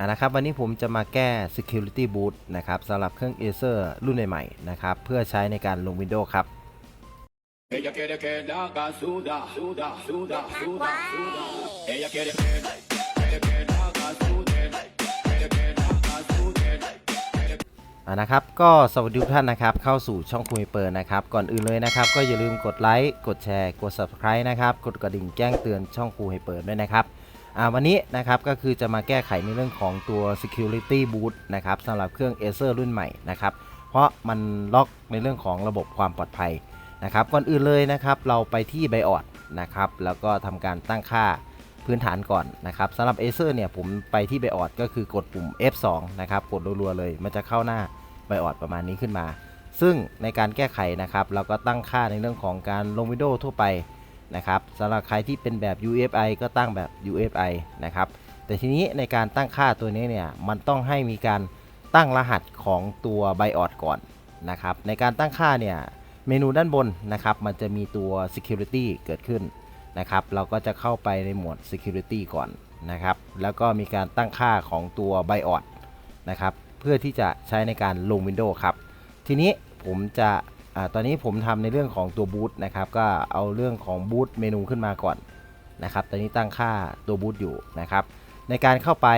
อะนะครับวันนี้ผมจะมาแก้ security boot นะครับสำหรับเครื่อง Acer รุ่นใหม่ๆนะครับเพื่อใช้ในการลง Windows ครับ Ella quiere quedar casuda, suda, suda, suda, suda. Ella quiere que, quiere quedar casuda, quiere quedar casuda. อะนะครับก็สวัสดีทุกท่านนะครับเข้าสู่ช่องคุยเปิดนะครับ ก่อนอื่นเลยนะครับ ก็อย่าลืมกดไลค์กดแชร์กด subscribe นะครับ กดกระดิ่งแจ้งเตือนช่องครูให้เปิดด้วยนะครับ วันนี้นะครับก็คือจะมาแก้ไขในเรื่องของตัว security boot นะครับสำหรับเครื่อง Acer รุ่นใหม่นะครับเพราะมันล็อกในเรื่องของระบบความปลอดภัยนะครับก่อนอื่นเลยนะครับเราไปที่ BIOS นะครับแล้วก็ทำการตั้งค่าพื้นฐานก่อนนะครับสำหรับ Acer เนี่ยผมไปที่ BIOS ก็คือกดปุ่ม F2 นะครับกดรัวๆเลย มันจะเข้าหน้าไบออดประมาณนี้ขึ้นมา ซึ่งในการแก้ไขนะครับเราก็ตั้งค่าในเรื่องของการลงวิดีโอทั่วไป นะครับสำหรับใครที่เป็นแบบ UFI ก็ตั้งแบบ UFI นะครับ แต่ทีนี้ในการตั้งค่าตัวนี้เนี่ย มันต้องให้มีการตั้งรหัสของตัวไบออดก่อนนะครับ ในการตั้งค่าเนี่ย เมนูด้านบนนะครับ มันจะมีตัว security เกิดขึ้นนะครับ เราก็จะเข้าไปในหมวด security ก่อนนะครับ แล้วก็มีการตั้งค่าของตัวไบออดนะครับ เพื่อที่จะใช้ในการลง Windows ครับ ทีนี้ผมจะ อาตอนนี้ผมทำในเรื่องของตัวบูตนะครับก็เอาเรื่องของบูตเมนูขึ้นมาก่อนนะครับตอนนี้ตั้งค่าตัวบูตอยู่นะครับ ในการเข้าไป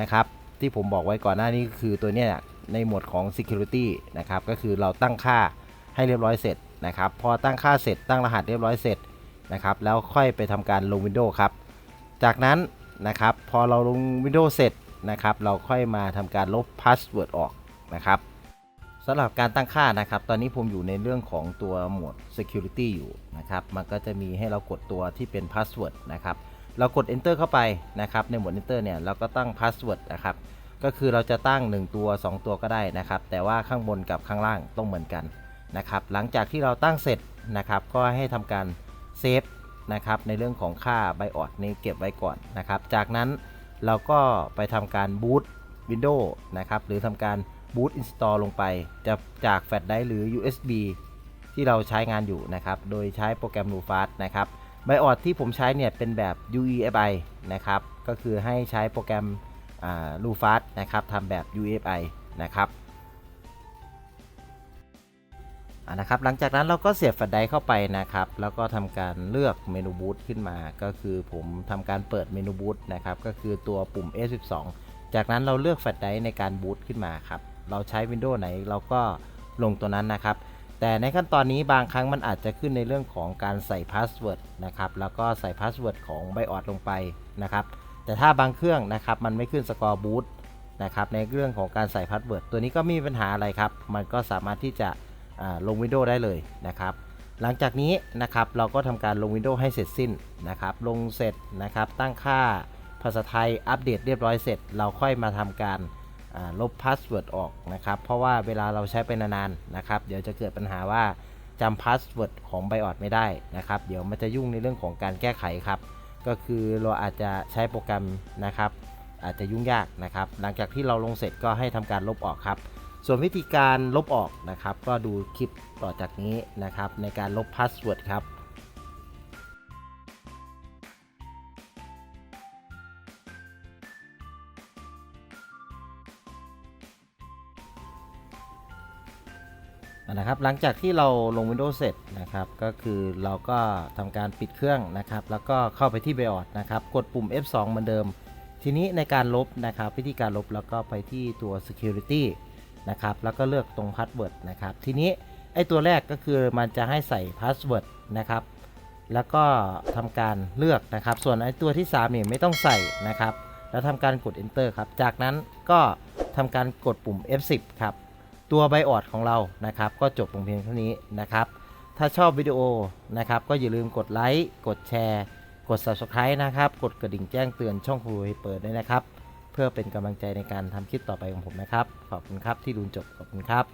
นะครับที่ผมบอกไว้ก่อนหน้านี้ก็คือตัวเนี้ยในหมวดของ Security นะครับก็คือเราตั้งค่าให้เรียบร้อยเสร็จนะครับพอตั้งค่าเสร็จตั้งรหัสเรียบร้อยเสร็จนะครับแล้วค่อยไปทำการลง Windows ครับ จากนั้นนะครับพอเราลง Windows เสร็จนะครับเราค่อยมาทำการลบพาสเวิร์ดออกนะครับำหรับการตั้งค่านะครับ ตอนนี้ผมอยู่ในเรื่องของตัวหมวด Security อยู่นะครับ มันก็จะมีให้เรากดตัวที่เป็น Password นะครับ เรากด Enter เข้าไปนะครับ ในหมวด Enter เนี่ย เราก็ตั้ง Password นะครับ ก็คือเราจะตั้ง 1 ตัว 2 ตัวก็ได้นะครับ แต่ว่าข้างบนกับข้างล่างต้องเหมือนกันนะครับ หลังจากที่เราตั้งเสร็จนะครับ ก็ให้ทำการเซฟนะครับ ในเรื่องของค่า BIOS นี้เก็บไว้ก่อนนะครับ จากนั้นเราก็ไปทำการบูต Windows นะครับ หรือทำการ บูต install ลงไป จะจากแฟลชไดร์หรือ USB ที่เราใช้งานอยู่นะครับ โดยใช้โปรแกรม Rufast นะครับ BIOS ที่ผมใช้เนี่ยเป็นแบบ UEFI นะครับ ก็คือให้ใช้โปรแกรมอ่า Rufast นะครับทำแบบ UEFI นะครับนะครับ หลังจากนั้นเราก็เสียบแฟลชไดร์เข้าไปนะครับ แล้วก็ทำการเลือกเมนูบูตขึ้นมา ก็คือผมทำการเปิดเมนูบูตนะครับ ก็คือตัวปุ่ม S12 จากนั้นเราเลือกแฟลชไดร์ในการบูตขึ้นมาครับ เราใช้ Windows ไหนเราก็ลงตัวนั้นนะครับ แต่ในขั้นตอนนี้บางครั้งมันอาจจะขึ้นในเรื่องของการใส่พาสเวิร์ดนะครับแล้วก็ใส่พาสเวิร์ดของ BIOS ลงไปนะครับแต่ถ้าบางเครื่องนะครับมันไม่ขึ้นสกอร์บูตนะครับในเรื่องของการใส่พาสเวิร์ดตัวนี้ก็ไม่มีปัญหาอะไรครับ มันก็สามารถที่จะลง Windows ได้เลยนะครับ หลังจากนี้นะครับเราก็ทำการลง Windows ให้เสร็จสิ้นนะครับ ลงเสร็จนะครับตั้งค่าภาษาไทยอัปเดตเรียบร้อยเสร็จ เราค่อยมาทำการ ลบพาสเวิร์ดออกนะครับ เพราะว่าเวลาเราใช้ไปนานๆนะครับ เดี๋ยวจะเกิดปัญหาว่าจำพาสเวิร์ดของ BIOS ไม่ได้นะครับ เดี๋ยวมันจะยุ่งในเรื่องของการแก้ไขครับ ก็คือเราอาจจะใช้โปรแกรมนะครับ อาจจะยุ่งยากนะครับ หลังจากที่เราลงเสร็จก็ให้ทำการลบออกครับ ส่วนวิธีการลบออกนะครับ ก็ดูคลิปต่อจากนี้นะครับ ในการลบพาสเวิร์ดครับ นะครับ หลังจากที่เราลง Windows เสร็จนะครับ ก็คือเราก็ทำการปิดเครื่องนะครับ แล้วก็เข้าไปที่ BIOS นะครับ กดปุ่ม F2 เหมือนเดิม ทีนี้ในการลบนะครับ วิธีการลบแล้วก็ไปที่ตัว Security นะครับ แล้วก็เลือกตรง Password นะครับ ทีนี้ไอตัวแรกก็คือมันจะให้ใส่ Password นะครับ แล้วก็ทำการเลือกนะครับ ส่วนไอตัวที่3เนี่ยไม่ต้องใส่นะครับ แล้วทำการกด Enter ครับ จากนั้นก็ทำการกดปุ่ม F10 ครับ ตัวใบออดของเรานะครับ ก็จบลงเพียงเท่านี้นะครับ ถ้าชอบวิดีโอนะครับ ก็อย่าลืมกดไลค์กดแชร์ กด Subscribe นะครับ กดกระดิ่งแจ้งเตือนช่องครูเปิดด้วยนะครับ เพื่อเป็นกำลังใจในการทำคลิปต่อไปของผมนะครับ ขอบคุณครับที่ดูจบขอบคุณครับ